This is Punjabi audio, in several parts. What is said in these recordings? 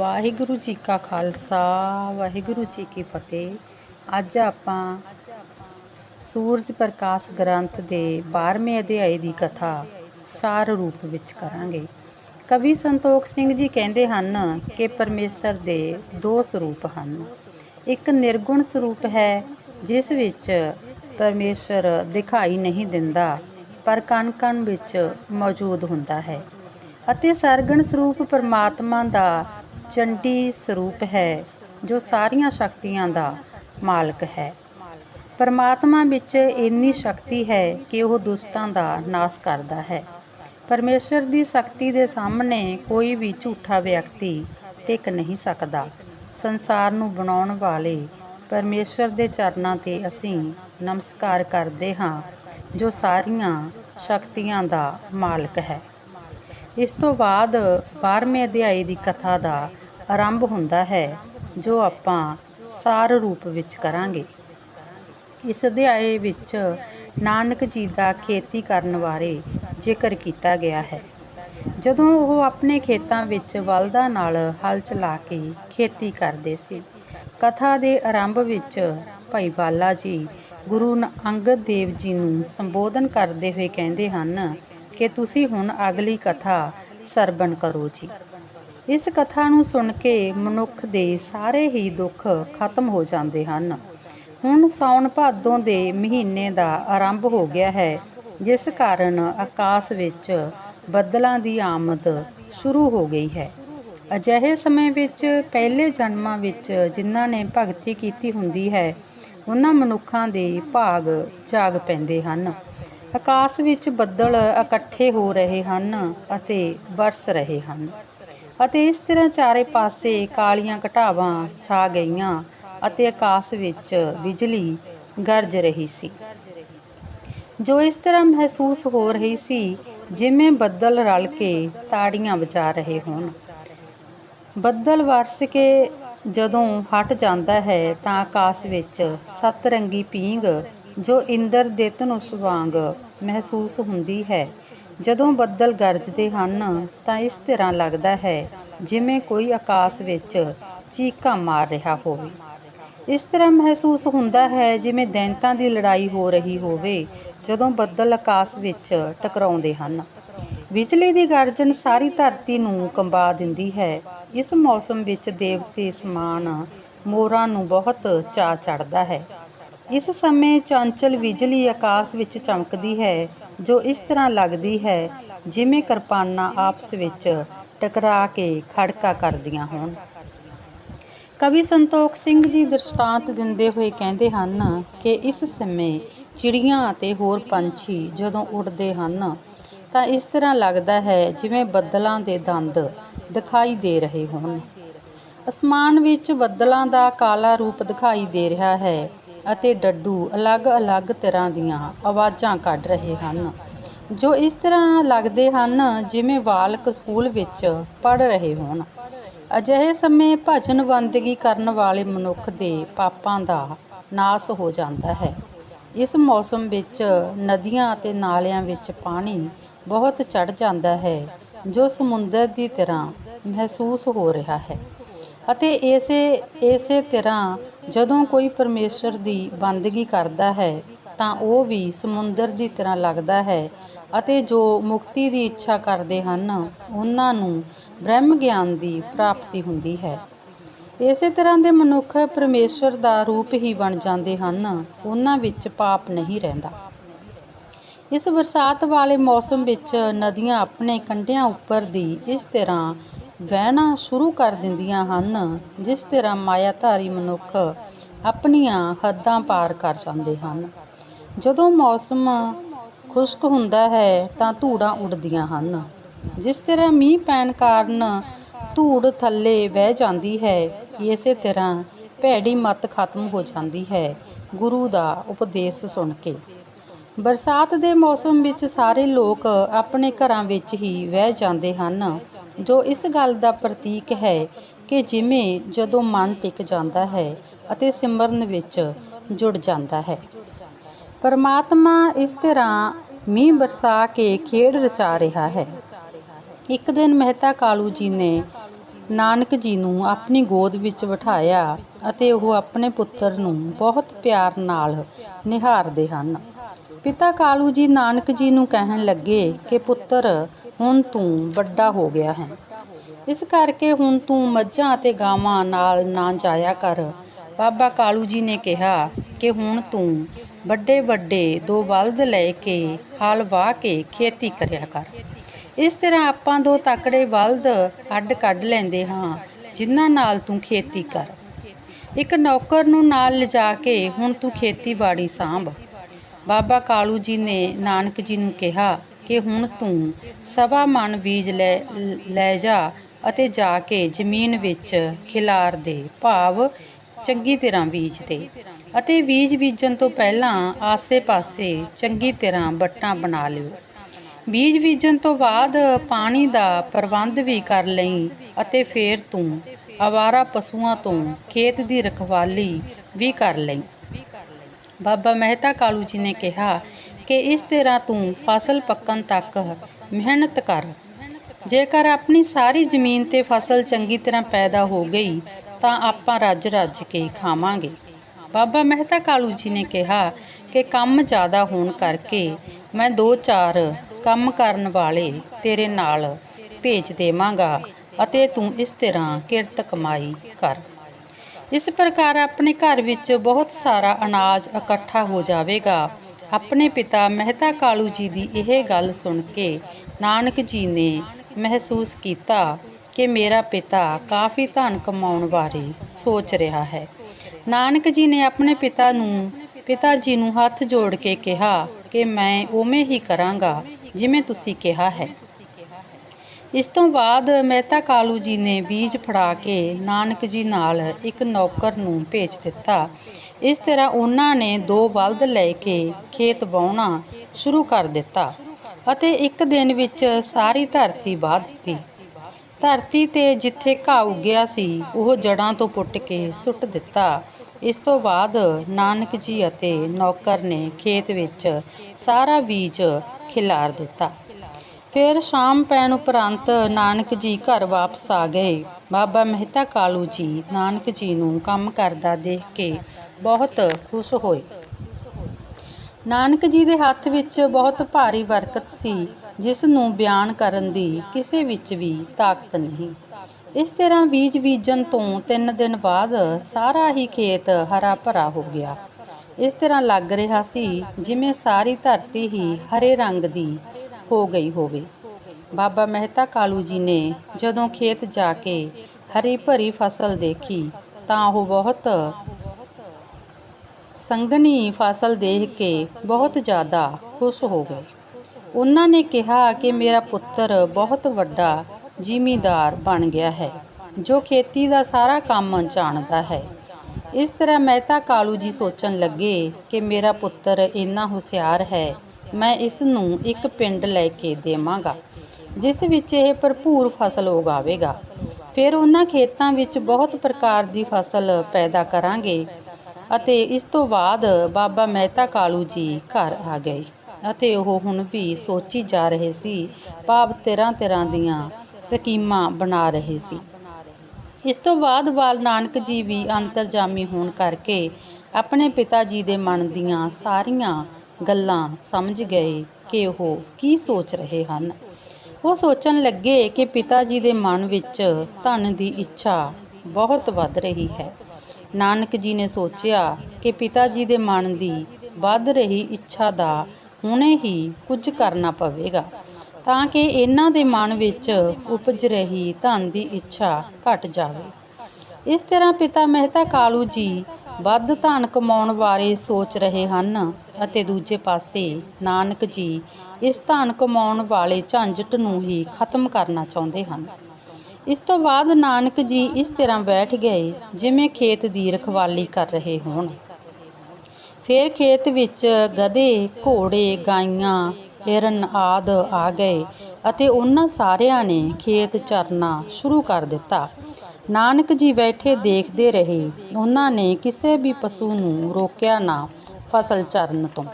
ਵਾਹਿਗੁਰੂ ਜੀ ਕਾ ਖਾਲਸਾ, ਵਾਹਿਗੁਰੂ ਜੀ ਕੀ ਫਤਿਹ। ਅੱਜ ਆਪਾਂ ਸੂਰਜ ਪ੍ਰਕਾਸ਼ ਗ੍ਰੰਥ ਦੇ 12ਵੇਂ ਅਧਿਆਏ ਦੀ ਕਥਾ ਸਾਰ ਰੂਪ ਵਿੱਚ ਕਰਾਂਗੇ। ਕਵੀ ਸੰਤੋਖ ਸਿੰਘ ਜੀ ਕਹਿੰਦੇ ਹਨ ਕਿ ਪਰਮੇਸ਼ਰ ਦੇ ਦੋ ਸਰੂਪ ਹਨ। ਇੱਕ ਨਿਰਗੁਣ ਸਰੂਪ ਹੈ, ਜਿਸ ਵਿੱਚ ਪਰਮੇਸ਼ਰ ਦਿਖਾਈ ਨਹੀਂ ਦਿੰਦਾ, ਪਰ ਕਣ ਕਣ ਵਿੱਚ ਮੌਜੂਦ ਹੁੰਦਾ ਹੈ। ਅਤੇ ਸਰਗਣ ਸਰੂਪ ਪਰਮਾਤਮਾ ਦਾ ਚੰਡੀ ਸਰੂਪ ਹੈ, ਜੋ ਸਾਰੀਆਂ ਸ਼ਕਤੀਆਂ ਦਾ ਮਾਲਕ ਹੈ। ਪਰਮਾਤਮਾ ਵਿੱਚ ਇੰਨੀ ਸ਼ਕਤੀ ਹੈ ਕਿ ਉਹ ਦੁਸ਼ਟਾਂ ਦਾ ਨਾਸ਼ ਕਰਦਾ ਹੈ। ਪਰਮੇਸ਼ਰ ਦੀ ਸ਼ਕਤੀ ਦੇ ਸਾਹਮਣੇ ਕੋਈ ਵੀ ਝੂਠਾ ਵਿਅਕਤੀ ਟਿਕ ਨਹੀਂ ਸਕਦਾ। ਸੰਸਾਰ ਨੂੰ ਬਣਾਉਣ ਵਾਲੇ ਪਰਮੇਸ਼ਰ ਦੇ ਚਰਨਾਂ ਤੇ ਅਸੀਂ ਨਮਸਕਾਰ ਕਰਦੇ ਹਾਂ, ਜੋ ਸਾਰੀਆਂ ਸ਼ਕਤੀਆਂ ਦਾ ਮਾਲਕ ਹੈ। ਇਸ ਤੋਂ ਬਾਅਦ 12ਵੇਂ ਅਧਿਆਏ ਦੀ ਕਥਾ ਦਾ ਆਰੰਭ ਹੁੰਦਾ ਹੈ, ਜੋ ਆਪਾਂ ਸਾਰ ਰੂਪ ਵਿੱਚ ਕਰਾਂਗੇ। ਇਸ ਅਧਿਆਏ ਵਿੱਚ ਨਾਨਕ ਜੀ ਦਾ ਖੇਤੀ ਕਰਨ ਬਾਰੇ ਜ਼ਿਕਰ ਕੀਤਾ ਗਿਆ ਹੈ। ਜਦੋਂ ਉਹ ਆਪਣੇ ਖੇਤਾਂ ਵਿੱਚ ਬਲਦਾਂ ਨਾਲ ਹਲ ਚਲਾ ਕੇ ਖੇਤੀ ਕਰਦੇ ਸੀ, ਕਥਾ ਦੇ ਆਰੰਭ ਵਿੱਚ ਭਾਈ ਵਾਲਾ ਜੀ ਗੁਰੂ ਅੰਗਦ ਦੇਵ ਜੀ ਨੂੰ ਸੰਬੋਧਨ ਕਰਦੇ ਹੋਏ ਕਹਿੰਦੇ ਹਨ ਕਿ ਤੁਸੀਂ ਹੁਣ ਅਗਲੀ ਕਥਾ ਸਰਵਣ ਕਰੋ ਜੀ। ਇਸ ਕਥਾ ਨੂੰ ਸੁਣ ਕੇ ਮਨੁੱਖ ਦੇ ਸਾਰੇ ਹੀ ਦੁੱਖ ਖਤਮ ਹੋ ਜਾਂਦੇ ਹਨ। ਹੁਣ ਸਾਉਣ ਭਾਦੋਂ ਦੇ ਮਹੀਨੇ ਦਾ ਆਰੰਭ ਹੋ ਗਿਆ ਹੈ, ਜਿਸ ਕਾਰਨ ਆਕਾਸ਼ ਵਿੱਚ ਬੱਦਲਾਂ ਦੀ ਆਮਦ ਸ਼ੁਰੂ ਹੋ ਗਈ ਹੈ। ਅਜਿਹੇ ਸਮੇਂ ਵਿੱਚ ਪਹਿਲੇ ਜਨਮਾਂ ਵਿੱਚ ਜਿਨ੍ਹਾਂ ਨੇ ਭਗਤੀ ਕੀਤੀ ਹੁੰਦੀ ਹੈ, ਉਹਨਾਂ ਮਨੁੱਖਾਂ ਦੇ ਭਾਗ ਜਾਗ ਪੈਂਦੇ ਹਨ। ਆਕਾਸ਼ ਵਿੱਚ ਬੱਦਲ ਇਕੱਠੇ ਹੋ ਰਹੇ ਹਨ ਅਤੇ ਵਰਸ ਰਹੇ ਹਨ ਅਤੇ ਇਸ ਤਰ੍ਹਾਂ ਚਾਰੇ ਪਾਸੇ ਕਾਲੀਆਂ ਘਟਾਵਾਂ ਛਾ ਗਈਆਂ ਅਤੇ ਆਕਾਸ਼ ਵਿੱਚ ਬਿਜਲੀ ਗਰਜ ਰਹੀ ਸੀ। ਜੋ ਇਸ ਤਰ੍ਹਾਂ ਮਹਿਸੂਸ ਹੋ ਰਹੀ ਸੀ, ਜਿਵੇਂ ਬੱਦਲ ਰਲ ਕੇ ਤਾੜੀਆਂ ਵਜਾ ਰਹੇ ਹੋਣ। ਬੱਦਲ ਵਰਸ ਕੇ ਜਦੋਂ ਹਟ ਜਾਂਦਾ ਹੈ ਤਾਂ ਆਕਾਸ਼ ਵਿੱਚ ਸੱਤ ਰੰਗੀ ਪੀਂਗ ਜੋ ਇੰਦਰ ਦੇ ਧਨੁਸ਼ ਵਾਂਗ ਮਹਿਸੂਸ ਹੁੰਦੀ ਹੈ। ਜਦੋਂ ਬੱਦਲ ਗਰਜਦੇ ਹਨ, ਤਾਂ ਇਸ ਤਰ੍ਹਾਂ ਲੱਗਦਾ ਹੈ ਜਿਵੇਂ ਕੋਈ ਆਕਾਸ਼ ਵਿੱਚ ਚੀਕਾਂ ਮਾਰ ਰਿਹਾ ਹੋਵੇ। ਇਸ ਤਰ੍ਹਾਂ ਮਹਿਸੂਸ ਹੁੰਦਾ ਹੈ ਜਿਵੇਂ ਦੈਂਤਾਂ ਦੀ ਲੜਾਈ ਹੋ ਰਹੀ ਹੋਵੇ, ਜਦੋਂ ਬੱਦਲ ਆਕਾਸ਼ ਵਿੱਚ ਟਕਰਾਉਂਦੇ ਹਨ। ਬਿਜਲੀ ਦੀ ਗਰਜਨ ਸਾਰੀ ਧਰਤੀ ਨੂੰ ਕੰਬਾ ਦਿੰਦੀ ਹੈ। ਇਸ ਮੌਸਮ ਵਿੱਚ ਦੇਵਤੇ ਸਮਾਨ ਮੋਰਾਂ ਨੂੰ ਬਹੁਤ ਚਾਅ ਚੜਦਾ ਹੈ। ਇਸ ਸਮੇਂ ਚੰਚਲ ਬਿਜਲੀ ਆਕਾਸ਼ ਵਿੱਚ ਚਮਕਦੀ ਹੈ, ਜੋ ਇਸ ਤਰ੍ਹਾਂ ਲੱਗਦੀ ਹੈ ਜਿਵੇਂ ਕਿਰਪਾਨਾਂ ਆਪਸ ਵਿੱਚ ਟਕਰਾ ਕੇ ਖੜਕਾ ਕਰਦੀਆਂ ਹੋਣ। ਕਵੀ ਸੰਤੋਖ ਸਿੰਘ ਜੀ ਦ੍ਰਿਸ਼ਟਾਂਤ ਦਿੰਦੇ ਹੋਏ ਕਹਿੰਦੇ ਹਨ ਕਿ ਇਸ ਸਮੇਂ ਚਿੜੀਆਂ ਅਤੇ ਹੋਰ ਪੰਛੀ ਜਦੋਂ ਉੱਡਦੇ ਹਨ, ਤਾਂ ਇਸ ਤਰ੍ਹਾਂ ਲੱਗਦਾ ਹੈ ਜਿਵੇਂ ਬੱਦਲਾਂ ਦੇ ਦੰਦ ਦਿਖਾਈ ਦੇ ਰਹੇ ਹੋਣ। ਅਸਮਾਨ ਵਿੱਚ ਬੱਦਲਾਂ ਦਾ ਕਾਲਾ ਰੂਪ ਦਿਖਾਈ ਦੇ ਰਿਹਾ ਹੈ ਅਤੇ ਡੱਡੂ ਅਲੱਗ-ਅਲੱਗ ਤਰ੍ਹਾਂ ਦੀਆਂ ਆਵਾਜ਼ਾਂ ਕੱਢ ਰਹੇ ਹਨ, ਜੋ ਇਸ ਤਰ੍ਹਾਂ ਲੱਗਦੇ ਹਨ ਜਿਵੇਂ ਬਾਲਕ ਸਕੂਲ ਵਿੱਚ ਪੜ੍ਹ ਰਹੇ ਹੋਣ। ਅਜਿਹੇ ਸਮੇਂ ਭਜਨ ਬੰਦਗੀ ਕਰਨ ਵਾਲੇ ਮਨੁੱਖ ਦੇ ਪਾਪਾਂ ਦਾ ਨਾਸ ਹੋ ਜਾਂਦਾ ਹੈ। ਇਸ ਮੌਸਮ ਵਿੱਚ ਨਦੀਆਂ ਅਤੇ ਨਾਲਿਆਂ ਵਿੱਚ ਪਾਣੀ ਬਹੁਤ ਚੜ ਜਾਂਦਾ ਹੈ, ਜੋ ਸਮੁੰਦਰ ਦੀ ਤਰ੍ਹਾਂ ਮਹਿਸੂਸ ਹੋ ਰਿਹਾ ਹੈ ਅਤੇ ਇਸੇ ਇਸੇ ਤਰ੍ਹਾਂ ਜਦੋਂ ਕੋਈ ਪਰਮੇਸ਼ੁਰ ਦੀ ਬੰਦਗੀ ਕਰਦਾ ਹੈ, ਤਾਂ ਉਹ ਵੀ ਸਮੁੰਦਰ ਦੀ ਤਰ੍ਹਾਂ ਲੱਗਦਾ ਹੈ ਅਤੇ ਜੋ ਮੁਕਤੀ ਦੀ ਇੱਛਾ ਕਰਦੇ ਹਨ, ਉਹਨਾਂ ਨੂੰ ਬ੍ਰਹਮ ਗਿਆਨ ਦੀ ਪ੍ਰਾਪਤੀ ਹੁੰਦੀ ਹੈ। ਇਸੇ ਤਰ੍ਹਾਂ ਦੇ ਮਨੁੱਖ ਪਰਮੇਸ਼ਰ ਦਾ ਰੂਪ ਹੀ ਬਣ ਜਾਂਦੇ ਹਨ, ਉਹਨਾਂ ਵਿੱਚ ਪਾਪ ਨਹੀਂ ਰਹਿੰਦਾ। ਇਸ ਬਰਸਾਤ ਵਾਲੇ ਮੌਸਮ ਵਿੱਚ ਨਦੀਆਂ ਆਪਣੇ ਕੰਢਿਆਂ ਉੱਪਰ ਦੀ ਇਸ ਤਰ੍ਹਾਂ ਵਹਿਣਾ ਸ਼ੁਰੂ ਕਰ ਦਿੰਦੀਆਂ ਹਨ, ਜਿਸ ਤਰ੍ਹਾਂ ਮਾਇਆਧਾਰੀ ਮਨੁੱਖ ਆਪਣੀਆਂ ਹੱਦਾਂ ਪਾਰ ਕਰ ਜਾਂਦੇ ਹਨ। ਜਦੋਂ ਮੌਸਮ ਖੁਸ਼ਕ ਹੁੰਦਾ ਹੈ, ਤਾਂ ਧੂੜਾਂ ਉੱਡਦੀਆਂ ਹਨ। ਜਿਸ ਤਰ੍ਹਾਂ ਮੀਂਹ ਪੈਣ ਕਾਰਨ ਧੂੜ ਥੱਲੇ ਵਹਿ ਜਾਂਦੀ ਹੈ, ਇਸੇ ਤਰ੍ਹਾਂ ਭੈੜੀ ਮਤ ਖਤਮ ਹੋ ਜਾਂਦੀ ਹੈ, ਗੁਰੂ ਦਾ ਉਪਦੇਸ਼ ਸੁਣ ਕੇ। ਬਰਸਾਤ ਦੇ ਮੌਸਮ ਵਿੱਚ ਸਾਰੇ ਲੋਕ ਆਪਣੇ ਘਰਾਂ ਵਿੱਚ ਹੀ ਵਹਿ ਜਾਂਦੇ ਹਨ। ਜੋ ਇਸ ਗੱਲ ਦਾ ਪ੍ਰਤੀਕ ਹੈ ਕਿ ਜਿਵੇਂ ਜਦੋਂ ਮਨ ਟਿਕ ਜਾਂਦਾ ਹੈ ਅਤੇ ਸਿਮਰਨ ਵਿੱਚ ਜੁੜ ਜਾਂਦਾ ਹੈ। ਪਰਮਾਤਮਾ ਇਸ ਤਰ੍ਹਾਂ ਮੀਂਹ ਬਰਸਾ ਕੇ ਖੇਡ ਰਚਾ ਰਿਹਾ ਹੈ। ਇੱਕ ਦਿਨ ਮਹਿਤਾ ਕਾਲੂ ਜੀ ਨੇ ਨਾਨਕ ਜੀ ਨੂੰ ਆਪਣੀ ਗੋਦ ਵਿੱਚ ਬਿਠਾਇਆ ਅਤੇ ਉਹ ਆਪਣੇ ਪੁੱਤਰ ਨੂੰ ਬਹੁਤ ਪਿਆਰ ਨਾਲ ਨਿਹਾਰਦੇ ਹਨ। ਪਿਤਾ ਕਾਲੂ ਜੀ ਨਾਨਕ ਜੀ ਨੂੰ ਕਹਿਣ ਲੱਗੇ ਕਿ ਪੁੱਤਰ ਹੁਣ ਤੂੰ ਵੱਡਾ ਹੋ ਗਿਆ ਹੈ। ਇਸ ਕਰਕੇ ਹੁਣ ਤੂੰ ਮੱਝਾਂ ਅਤੇ ਗਾਵਾਂ ਨਾਲ ਨਾ ਜਾਇਆ ਕਰ। ਬਾਬਾ ਕਾਲੂ ਜੀ ਨੇ ਕਿਹਾ ਕਿ ਹੁਣ ਤੂੰ ਵੱਡੇ ਵੱਡੇ ਦੋ ਬਲਦ ਲੈ ਕੇ ਹਲ ਵਾਹ ਕੇ ਖੇਤੀ ਕਰਿਆ ਕਰ। ਇਸ ਤਰ੍ਹਾਂ ਆਪਾਂ ਦੋ ਤਕੜੇ ਬਲਦ ਅੱਡ ਕੱਢ ਲੈਂਦੇ ਹਾਂ, ਜਿਨ੍ਹਾਂ ਨਾਲ ਤੂੰ ਖੇਤੀ ਕਰ। ਇੱਕ ਨੌਕਰ ਨੂੰ ਨਾਲ ਲਿਜਾ ਕੇ ਹੁਣ ਤੂੰ ਖੇਤੀਬਾੜੀ ਸਾਂਭ। ਬਾਬਾ ਕਾਲੂ ਜੀ ਨੇ ਨਾਨਕ ਜੀ ਨੂੰ ਕਿਹਾ ਕਿ ਹੁਣ ਤੂੰ ਸਵਾ ਮਣ ਬੀਜ ਲੈ ਲੈ ਜਾ ਅਤੇ ਜਾ ਕੇ ਜ਼ਮੀਨ ਵਿੱਚ ਖਿਲਾਰ ਦੇ, ਭਾਵ ਚੰਗੀ ਤਰ੍ਹਾਂ ਬੀਜ ਦੇ। ਅਤੇ ਬੀਜ ਬੀਜਣ ਤੋਂ ਪਹਿਲਾਂ ਆਸੇ-ਪਾਸੇ ਚੰਗੀ ਤਰ੍ਹਾਂ ਵੱਟਾਂ ਬਣਾ ਲਿਓ। ਬੀਜ ਬੀਜਣ ਤੋਂ ਬਾਅਦ ਪਾਣੀ ਦਾ ਪ੍ਰਬੰਧ ਵੀ ਕਰ ਲਈ ਅਤੇ ਫੇਰ ਤੂੰ ਆਵਾਰਾ ਪਸ਼ੂਆਂ ਤੋਂ ਖੇਤ ਦੀ ਰਖਵਾਲੀ ਵੀ ਕਰ ਲਈ। ਬਾਬਾ ਮਹਿਤਾ ਕਾਲੂ ਜੀ ਨੇ ਕਿਹਾ ਕਿ ਇਸ ਤਰ੍ਹਾਂ ਤੂੰ ਫਸਲ ਪੱਕਣ ਤੱਕ ਮਿਹਨਤ ਕਰ। ਜੇਕਰ ਆਪਣੀ ਸਾਰੀ ਜ਼ਮੀਨ ਤੇ ਫਸਲ ਚੰਗੀ ਤਰ੍ਹਾਂ ਪੈਦਾ ਹੋ ਗਈ, ਤਾਂ ਆਪਾਂ ਰੱਜ ਰੱਜ ਕੇ ਖਾਵਾਂਗੇ। ਬਾਬਾ ਮਹਿਤਾ ਕਾਲੂ ਜੀ ਨੇ ਕਿਹਾ ਕਿ ਕੰਮ ਜ਼ਿਆਦਾ ਹੋਣ ਕਰਕੇ ਮੈਂ ਦੋ ਚਾਰ ਕੰਮ ਕਰਨ ਵਾਲੇ ਤੇਰੇ ਨਾਲ ਭੇਜ ਦੇਵਾਂਗਾ ਅਤੇ ਤੂੰ ਇਸ ਤਰ੍ਹਾਂ ਕਿਰਤ ਕਮਾਈ ਕਰ। ਇਸ ਪ੍ਰਕਾਰ ਆਪਣੇ ਘਰ ਵਿੱਚ ਬਹੁਤ ਸਾਰਾ ਅਨਾਜ ਇਕੱਠਾ ਹੋ ਜਾਵੇਗਾ। ਆਪਣੇ ਪਿਤਾ ਮਹਿਤਾ ਕਾਲੂ ਜੀ ਦੀ ਇਹ ਗੱਲ ਸੁਣ ਕੇ ਨਾਨਕ ਜੀ ਨੇ ਮਹਿਸੂਸ ਕੀਤਾ ਕਿ ਮੇਰਾ ਪਿਤਾ ਕਾਫੀ ਧਨ ਕਮਾਉਣ ਬਾਰੇ ਸੋਚ ਰਿਹਾ ਹੈ। ਨਾਨਕ ਜੀ ਨੇ ਆਪਣੇ ਪਿਤਾ ਨੂੰ, ਪਿਤਾ ਜੀ ਨੂੰ ਹੱਥ ਜੋੜ ਕੇ ਕਿਹਾ ਕਿ ਮੈਂ ਉਵੇਂ ਹੀ ਕਰਾਂਗਾ ਜਿਵੇਂ ਤੁਸੀਂ ਕਿਹਾ ਹੈ। ਇਸ ਤੋਂ ਬਾਅਦ ਮਹਿਤਾ ਕਾਲੂ ਜੀ ਨੇ ਬੀਜ ਫੜਾ ਕੇ ਨਾਨਕ ਜੀ ਨਾਲ ਇੱਕ ਨੌਕਰ ਨੂੰ ਭੇਜ ਦਿੱਤਾ। ਇਸ ਤਰ੍ਹਾਂ ਉਹਨਾਂ ਨੇ ਦੋ ਬਲਦ ਲੈ ਕੇ ਖੇਤ ਵਾਹੁਣਾ ਸ਼ੁਰੂ ਕਰ ਦਿੱਤਾ ਅਤੇ ਇੱਕ ਦਿਨ ਵਿੱਚ ਸਾਰੀ ਧਰਤੀ ਵਾਹ ਦਿੱਤੀ। ਧਰਤੀ ਤੇ ਜਿੱਥੇ ਘਾਹ ਉੱਗਿਆ ਸੀ, ਉਹ ਜੜਾਂ ਤੋਂ ਪੁੱਟ ਕੇ ਸੁੱਟ ਦਿੱਤਾ। ਇਸ ਤੋਂ ਬਾਅਦ ਨਾਨਕ ਜੀ ਅਤੇ ਨੌਕਰ ਨੇ ਖੇਤ ਵਿੱਚ ਸਾਰਾ ਬੀਜ ਖਿਲਾਰ ਦਿੱਤਾ। ਫਿਰ ਸ਼ਾਮ ਪੈਣ ਉਪਰੰਤ ਨਾਨਕ ਜੀ ਘਰ ਵਾਪਸ ਆ ਗਏ। ਬਾਬਾ ਮਹਿਤਾ ਕਾਲੂ ਜੀ ਨਾਨਕ ਜੀ ਨੂੰ ਕੰਮ ਕਰਦਾ ਦੇਖ ਕੇ ਬਹੁਤ ਖੁਸ਼ ਹੋਏ। ਨਾਨਕ ਜੀ ਦੇ ਹੱਥ ਵਿੱਚ ਬਹੁਤ ਭਾਰੀ ਬਰਕਤ ਸੀ, ਜਿਸ ਨੂੰ ਬਿਆਨ ਕਰਨ ਦੀ ਕਿਸੇ ਵਿੱਚ ਵੀ ਤਾਕਤ ਨਹੀਂ। ਇਸ ਤਰ੍ਹਾਂ ਬੀਜ ਬੀਜਣ ਤੋਂ 3 ਦਿਨ ਬਾਅਦ ਸਾਰਾ ਹੀ ਖੇਤ ਹਰਾ ਭਰਾ ਹੋ ਗਿਆ। ਇਸ ਤਰ੍ਹਾਂ ਲੱਗ ਰਿਹਾ ਸੀ, ਜਿਵੇਂ ਸਾਰੀ ਧਰਤੀ ਹੀ ਹਰੇ ਰੰਗ ਦੀ ਹੋ ਗਈ ਹੋਵੇ। ਬਾਬਾ ਮਹਿਤਾ ਕਾਲੂ ਜੀ ਨੇ ਜਦੋਂ ਖੇਤ ਜਾ ਕੇ ਹਰੀ ਭਰੀ ਫਸਲ ਦੇਖੀ ਤਾਂ ਉਹ ਬਹੁਤ ਸੰਘਣੀ ਫਸਲ ਦੇਖ ਕੇ ਬਹੁਤ ਜ਼ਿਆਦਾ ਖੁਸ਼ ਹੋ ਗਏ। ਉਹਨਾਂ ਨੇ ਕਿਹਾ ਕਿ ਮੇਰਾ ਪੁੱਤਰ ਬਹੁਤ ਵੱਡਾ ਜ਼ਿਮੀਂਦਾਰ ਬਣ ਗਿਆ ਹੈ, ਜੋ ਖੇਤੀ ਦਾ ਸਾਰਾ ਕੰਮ ਜਾਣਦਾ ਹੈ। ਇਸ ਤਰ੍ਹਾਂ ਮਹਿਤਾ ਕਾਲੂ ਜੀ ਸੋਚਣ ਲੱਗੇ ਕਿ ਮੇਰਾ ਪੁੱਤਰ ਇੰਨਾ ਹੁਸ਼ਿਆਰ ਹੈ ਮੈਂ ਇਸ ਨੂੰ ਇੱਕ ਪਿੰਡ ਲੈ ਕੇ ਦੇਵਾਂਗਾ, ਜਿਸ ਵਿੱਚ ਇਹ ਭਰਪੂਰ ਫਸਲ ਉਗਾਵੇਗਾ। ਫਿਰ ਉਹਨਾਂ ਖੇਤਾਂ ਵਿੱਚ ਬਹੁਤ ਪ੍ਰਕਾਰ ਦੀ ਫਸਲ ਪੈਦਾ ਕਰਾਂਗੇ ਅਤੇ ਇਸ ਤੋਂ ਬਾਅਦ ਬਾਬਾ ਮਹਿਤਾ ਕਾਲੂ ਜੀ ਘਰ ਆ ਗਏ ਅਤੇ ਉਹ ਹੁਣ ਵੀ ਸੋਚੀ ਜਾ ਰਹੇ ਸੀ, ਭਾਵ ਤਰ੍ਹਾਂ ਤਰ੍ਹਾਂ ਦੀਆਂ ਸਕੀਮਾਂ ਬਣਾ ਰਹੇ ਸੀ। ਇਸ ਤੋਂ ਬਾਅਦ ਬਾਲ ਨਾਨਕ ਜੀ ਵੀ ਅੰਤਰਜਾਮੀ ਹੋਣ ਕਰਕੇ ਆਪਣੇ ਪਿਤਾ ਜੀ ਦੇ ਮਨ ਦੀਆਂ ਸਾਰੀਆਂ ਗੱਲਾਂ ਸਮਝ ਗਏ ਕਿ ਉਹ ਕੀ ਸੋਚ ਰਹੇ ਹਨ। ਉਹ ਸੋਚਣ ਲੱਗੇ ਕਿ ਪਿਤਾ ਜੀ ਦੇ ਮਨ ਵਿੱਚ ਧਨ ਦੀ ਇੱਛਾ ਬਹੁਤ ਵੱਧ ਰਹੀ ਹੈ। ਨਾਨਕ ਜੀ ਨੇ ਸੋਚਿਆ ਕਿ ਪਿਤਾ ਜੀ ਦੇ ਮਨ ਦੀ ਵੱਧ ਰਹੀ ਇੱਛਾ ਦਾ ਹੁਣੇ ਹੀ ਕੁਝ ਕਰਨਾ ਪਵੇਗਾ, ਤਾਂ ਕਿ ਇਹਨਾਂ ਦੇ ਮਨ ਵਿੱਚ ਉਪਜ ਰਹੀ ਧਨ ਦੀ ਇੱਛਾ ਘਟ ਜਾਵੇ। ਇਸ ਤਰ੍ਹਾਂ ਪਿਤਾ ਮਹਿਤਾ ਕਾਲੂ ਜੀ ਵੱਧ ਧਨ ਕਮਾਉਣ ਬਾਰੇ ਸੋਚ ਰਹੇ ਹਨ ਅਤੇ ਦੂਜੇ ਪਾਸੇ ਨਾਨਕ ਜੀ ਇਸ ਧਨ ਕਮਾਉਣ ਵਾਲੇ ਝੰਜਟ ਨੂੰ ਹੀ ਖਤਮ ਕਰਨਾ ਚਾਹੁੰਦੇ ਹਨ। ਇਸ ਤੋਂ ਬਾਅਦ ਨਾਨਕ ਜੀ ਇਸ ਤਰ੍ਹਾਂ ਬੈਠ ਗਏ ਜਿਵੇਂ ਖੇਤ ਦੀ ਰਖਵਾਲੀ ਕਰ ਰਹੇ ਹੋਣ। ਫਿਰ ਖੇਤ ਵਿੱਚ ਗਧੇ, ਘੋੜੇ, ਗਾਈਆਂ, ਹਿਰਨ ਆਦ ਆ ਗਏ ਅਤੇ ਉਹਨਾਂ ਸਾਰਿਆਂ ਨੇ ਖੇਤ ਚਰਨਾ ਸ਼ੁਰੂ ਕਰ ਦਿੱਤਾ। ਨਾਨਕ ਜੀ ਬੈਠੇ ਦੇਖਦੇ ਰਹੇ। ਉਹਨਾਂ ਨੇ ਕਿਸੇ ਵੀ ਪਸ਼ੂ ਨੂੰ ਰੋਕਿਆ ਨਾ, ਫਸਲ ਚਰਨ ਤੋਂ।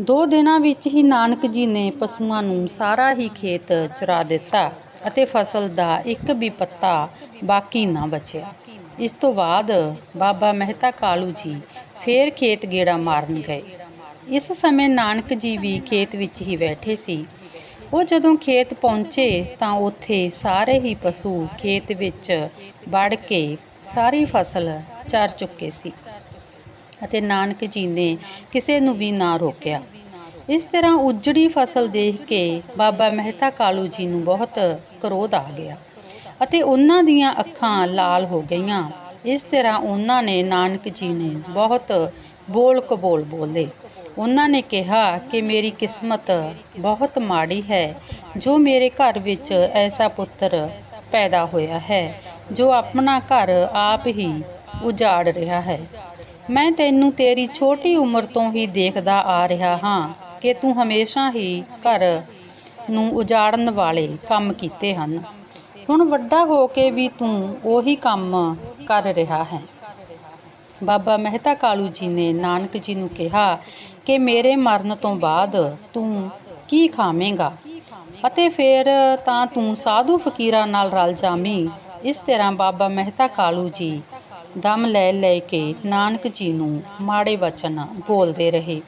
ਦੋ ਦਿਨਾਂ ਵਿੱਚ ਹੀ ਨਾਨਕ ਜੀ ਨੇ ਪਸ਼ੂਆਂ ਨੂੰ ਸਾਰਾ ਹੀ ਖੇਤ ਚਰਾ ਦਿੱਤਾ ਅਤੇ ਫਸਲ ਦਾ ਇੱਕ ਵੀ ਪੱਤਾ ਬਾਕੀ ਨਾ ਬਚਿਆ। ਇਸ ਤੋਂ ਬਾਅਦ ਬਾਬਾ ਮਹਿਤਾ ਕਾਲੂ ਜੀ ਫੇਰ ਖੇਤ ਗੇੜਾ ਮਾਰਨ ਗਏ। ਇਸ ਸਮੇਂ ਨਾਨਕ ਜੀ ਵੀ ਖੇਤ ਵਿੱਚ ਹੀ ਬੈਠੇ ਸੀ। ਉਹ ਜਦੋਂ ਖੇਤ ਪਹੁੰਚੇ ਤਾਂ ਉੱਥੇ ਸਾਰੇ ਹੀ ਪਸ਼ੂ ਖੇਤ ਵਿੱਚ ਵੜ ਕੇ ਸਾਰੀ ਫਸਲ ਚਰ ਚੁੱਕੇ ਸੀ ਅਤੇ ਨਾਨਕ ਜੀ ਨੇ ਕਿਸੇ ਨੂੰ ਵੀ ਨਾ ਰੋਕਿਆ। ਇਸ ਤਰ੍ਹਾਂ ਉਜੜੀ ਫਸਲ ਦੇਖ ਕੇ ਬਾਬਾ ਮਹਿਤਾ ਕਾਲੂ ਜੀ ਨੂੰ ਬਹੁਤ ਕਰੋਧ ਆ ਗਿਆ ਅਤੇ ਉਹਨਾਂ ਦੀਆਂ ਅੱਖਾਂ ਲਾਲ ਹੋ ਗਈਆਂ। ਇਸ ਤਰ੍ਹਾਂ ਉਹਨਾਂ ਨੇ ਨਾਨਕ ਜੀ ਨੇ ਬਹੁਤ ਬੋਲ ਕਬੋਲ ਬੋਲੇ। ਉਹਨਾਂ ਨੇ ਕਿਹਾ ਕਿ ਮੇਰੀ ਕਿਸਮਤ ਬਹੁਤ ਮਾੜੀ ਹੈ, ਜੋ ਮੇਰੇ ਘਰ ਵਿੱਚ ਐਸਾ ਪੁੱਤਰ ਪੈਦਾ ਹੋਇਆ ਹੈ, ਜੋ ਆਪਣਾ ਘਰ ਆਪ ਹੀ ਉਜਾੜ ਰਿਹਾ ਹੈ। ਮੈਂ ਤੈਨੂੰ ਤੇਰੀ ਛੋਟੀ ਉਮਰ ਤੋਂ ਹੀ ਦੇਖਦਾ ਆ ਰਿਹਾ ਹਾਂ ਕਿ ਤੂੰ ਹਮੇਸ਼ਾ ਹੀ ਘਰ ਨੂੰ ਉਜਾੜਨ ਵਾਲੇ ਕੰਮ ਕੀਤੇ ਹਨ। ਹੁਣ ਵੱਡਾ ਹੋ ਕੇ ਵੀ ਤੂੰ ਉਹੀ ਕੰਮ ਕਰ ਰਿਹਾ ਹੈ। ਬਾਬਾ ਮਹਿਤਾ ਕਾਲੂ ਜੀ ਨੇ ਨਾਨਕ ਜੀ ਨੂੰ ਕਿਹਾ ਕਿ ਮੇਰੇ ਮਰਨ ਤੋਂ ਬਾਅਦ ਤੂੰ ਕੀ ਖਾਵੇਂਗਾ? ਅਤੇ ਫਿਰ ਤਾਂ ਤੂੰ ਸਾਧੂ ਫਕੀਰਾਂ ਨਾਲ ਰਲ ਜਾਵੀਂ। ਇਸ ਤਰ੍ਹਾਂ ਬਾਬਾ ਮਹਿਤਾ ਕਾਲੂ ਜੀ ਦਮ ਲੈ ਲੈ ਕੇ ਨਾਨਕ ਜੀ ਨੂੰ ਮਾੜੇ ਵਚਨ ਬੋਲਦੇ ਰਹੇ।